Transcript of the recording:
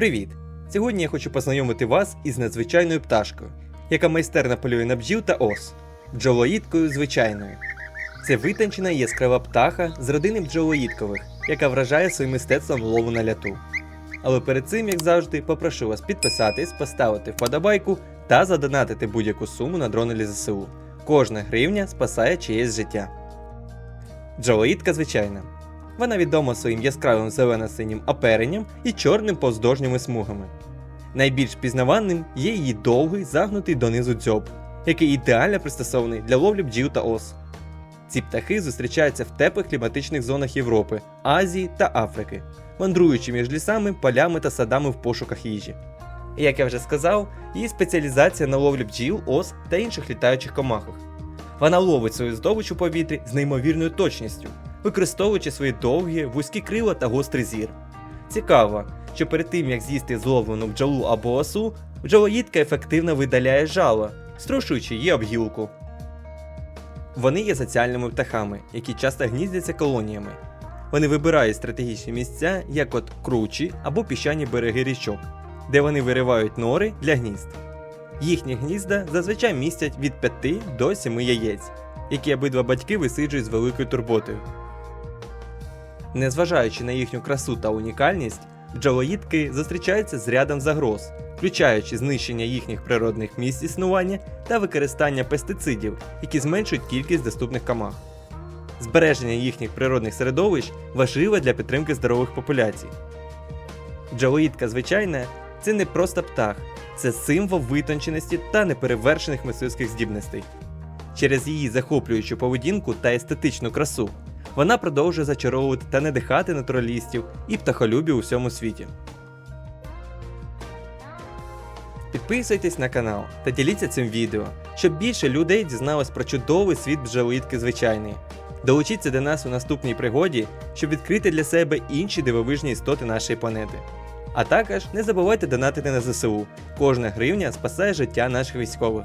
Привіт! Сьогодні я хочу познайомити вас із надзвичайною пташкою, яка майстерно полює на бджіл та ос, бджолоїдкою звичайною. Це витончена яскрава птаха з родини бджолоїдкових, яка вражає своїм мистецтвом лову на ляту. Але перед цим, як завжди, попрошу вас підписатись, поставити вподобайку та задонатити будь-яку суму на дрони ЗСУ. Кожна гривня спасає чиєсь життя. Бджолоїдка звичайна. Вона відома своїм яскравим зелено-синім оперенням і чорним повздовжніми смугами. Найбільш пізнаваним є її довгий загнутий донизу дзьоб, який ідеально пристосований для ловлі бджіл та ос. Ці птахи зустрічаються в теплих кліматичних зонах Європи, Азії та Африки, мандруючи між лісами, полями та садами в пошуках їжі. І, як я вже сказав, її спеціалізація на ловлі бджіл, ос та інших літаючих комахах. Вона ловить свою здобич у повітрі з неймовірною точністю, використовуючи свої довгі, вузькі крила та гострий зір. Цікаво, що перед тим як з'їсти зловлену бджолу або осу, бджолоїдка ефективно видаляє жало, струшуючи її об гілку. Вони є соціальними птахами, які часто гніздяться колоніями. Вони вибирають стратегічні місця, як от кручі або піщані береги річок, де вони виривають нори для гнізд. Їхні гнізда зазвичай містять від 5 до 7 яєць, які обидва батьки висиджують з великою турботою. Незважаючи на їхню красу та унікальність, бджолоїдки зустрічаються з рядом загроз, включаючи знищення їхніх природних місць існування та використання пестицидів, які зменшують кількість доступних комах. Збереження їхніх природних середовищ важливе для підтримки здорових популяцій. Бджолоїдка звичайна це не просто птах, це символ витонченості та неперевершених мисливських здібностей. Через її захоплюючу поведінку та естетичну красу вона продовжує зачаровувати та надихати натуралістів і птахолюбів у всьому світі. Підписуйтесь на канал та діліться цим відео, щоб більше людей дізналось про чудовий світ бджолоїдки звичайної. Долучіться до нас у наступній пригоді, щоб відкрити для себе інші дивовижні істоти нашої планети. А також не забувайте донатити на ЗСУ. Кожна гривня спасає життя наших військових.